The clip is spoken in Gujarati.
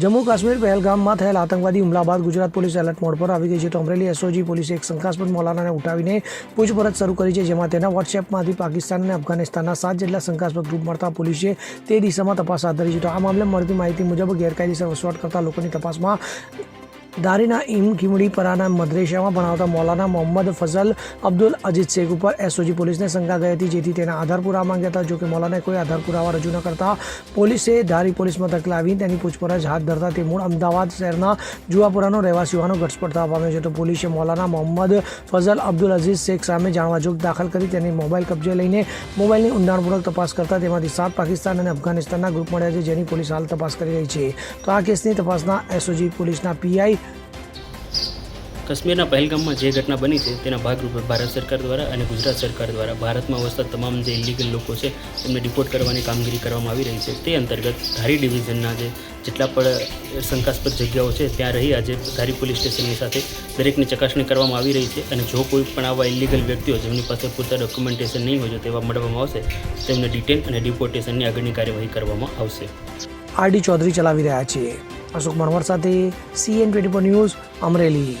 જમ્મુ કાશ્મીર પહેલગામમાં થયેલ આતંકવાદી હુમલા બાદ ગુજરાત પોલીસ એલર્ટ મોડ પર આવી ગઈ છે. તો અમરેલી એસઓજી પોલીસે એક શંકાસ્પદ મોલાનાને ઉઠાવીને પૂછપરછ શરૂ કરી છે, જેમાં તેના વોટ્સએપમાંથી પાકિસ્તાન અને અફઘાનિસ્તાનના સાત જેટલા શંકાસ્પદ ગ્રુપ મળતા પોલીસે તે દિશામાં તપાસ હાથ ધરી છે. તો આ મામલે મળતી માહિતી મુજબ ગેરકાયદેસર વસવાટ કરતા લોકોની તપાસમાં દારીના ઇમ ખીમડીપરાના મદ્રેસામાં ભણાવતા મૌલાના મોહમ્મદ ફઝલ અબ્દુલ અજીત શેખ ઉપર એસઓજી પોલીસને શંકા ગઈ હતી, જેથી તેના આધાર પુરાવા માંગ્યા હતા. જોકે મૌલાનાએ કોઈ આધાર પુરાવા રજૂ ન કરતા, પોલીસે ધારી પોલીસ મથક લાવી તેની પૂછપરછ હાથ ધરતા તે મૂળ અમદાવાદ શહેરના જુવાપુરાનો રહેવાસી હોવાનો થવા પામ્યો છે. તો પોલીસે મૌલાના મોહમ્મદ ફઝલ અબ્દુલ અઝીઝ શેખ સામે જાણવાજોગ દાખલ કરી તેની મોબાઈલ કબજે લઈને મોબાઈલની ઊંડાણપૂર્વક તપાસ કરતા તેમાંથી સાત પાકિસ્તાન અને અફઘાનિસ્તાનના ગ્રુપ મળ્યા છે, જેની પોલીસ હાલ તપાસ કરી રહી છે. તો આ કેસની તપાસના એસઓજી પોલીસના પીઆઈ કાશ્મીરના પહેલગામમાં જે ઘટના બની છે, તેના ભાગરૂપે ભારત સરકાર દ્વારા અને ગુજરાત સરકાર દ્વારા ભારતમાં વસતા તમામ જે ઇલીગલ લોકો છે તેમને ડિપોર્ટ કરવાની કામગીરી કરવામાં આવી રહી છે. તે અંતર્ગત ધારી ડિવિઝનના જે જેટલા પણ શંકાસ્પદ જગ્યાઓ છે, ત્યાં રહી આજે ધારી પોલીસ સ્ટેશનની સાથે દરેકની ચકાસણી કરવામાં આવી રહી છે અને જો કોઈ પણ આવા ઇલીગલ વ્યક્તિઓ જેમની પાસે પૂરતા ડોક્યુમેન્ટેશન નહીં હોય તેવા મળવામાં આવશે, તેમને ડિટેન અને ડિપોર્ટેશનની આગળની કાર્યવાહી કરવામાં આવશે. આરડી ચૌધરી ચલાવી રહ્યા છે. અશોક મણવર સાથે સીએન ટ્વેન્ટી ન્યૂઝ અમરેલી.